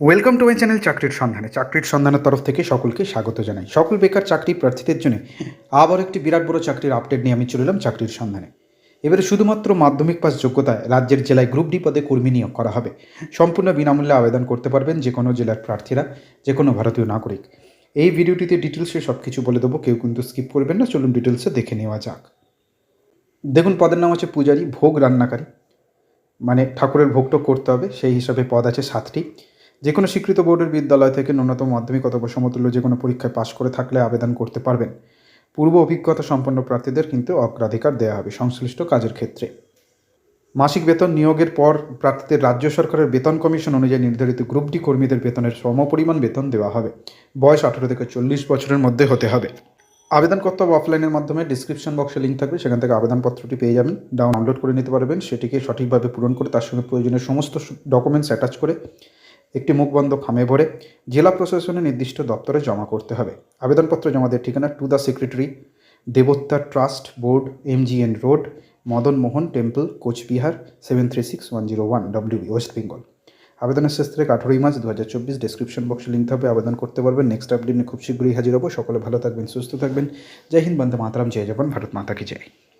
Welcome to my channel চাকরির সন্ধানে চাকরির সন্ধানের তরফ থেকে সকলকে স্বাগত জানাই। সকল বেকার চাকরি প্রার্থীদের জন্য আবার একটি বিরাট বড় চাকরির আপডেট নিয়ে আমি চলে এলাম চাকরির সন্ধানে এবারে শুধুমাত্র মাধ্যমিক পাস যোগ্যতায় রাজ্যের জেলায় গ্রুপ ডি পদে কর্মী নিয়োগ করা হবে। সম্পূর্ণ বিনামূল্যে আবেদন করতে পারবেন যে কোনো জেলার প্রার্থীরা, যে কোনো ভারতীয় নাগরিক। এই ভিডিওটিতে ডিটেলসে সব কিছু বলে দেবো, কেউ কিন্তু স্কিপ করবেন না। চলুন ডিটেলসে দেখে নেওয়া যাক। দেখুন, পদের নাম হচ্ছে পূজারী, ভোগ রান্নাকারী। মানে ঠাকুরের ভোগটা করতে হবে, সেই হিসাবে পদ আছে সাতটি। যে কোনো স্বীকৃত বোর্ডের বিদ্যালয় থেকে ন্যূনতম মাধ্যমিক অথবা সমতুল্য যে কোনো পরীক্ষায় পাশ করে থাকলে আবেদন করতে পারবেন। পূর্ব অভিজ্ঞতা সম্পন্ন প্রার্থীদের কিন্তু অগ্রাধিকার দেওয়া হবে সংশ্লিষ্ট কাজের ক্ষেত্রে। মাসিক বেতন নিয়োগের পর প্রার্থীদের রাজ্য সরকারের বেতন কমিশন অনুযায়ী নির্ধারিত গ্রুপ ডি কর্মীদের বেতনের সমপরিমাণ বেতন দেওয়া হবে। বয়স আঠারো থেকে চল্লিশ বছরের মধ্যে হতে হবে। আবেদন করতে হবে অফলাইনের মাধ্যমে ডিসক্রিপশন বক্সে লিঙ্ক থাকবে, সেখান থেকে আবেদনপত্রটি পেয়ে যাবেন। ডাউনলোড করে নিতে পারবেন, সেটিকে সঠিকভাবে পূরণ করে তার সঙ্গে প্রয়োজনীয় সমস্ত ডকুমেন্টস অ্যাটাচ করে একটি মুখবন্ধ খামে ভরে জেলা প্রশাসনের নির্দিষ্ট দপ্তরে জমা করতে হবে। আবেদনপত্র জমা দেওয়ার ঠিকানা to the secretary, Debottar trust board, MGN road, Madan Mohan temple, Cooch Behar seven three six one zero one WB West Bengal আবেদনের শেষ তারিখ আঠেরোই মার্চ দু হাজার চব্বিশ ডিসক্রিপশন বক্সে লিঙ্ক থাকবে, আবেদন করতে পারবেন। নেক্সট আপডেট নিয়ে খুব শীঘ্রই হাজির হব। সকলে ভালো থাকবেন, সুস্থ থাকবেন। জয় হিন্দ, বন্দে মাতারাম, জয় জবান, ভারত মাতা কি জয়।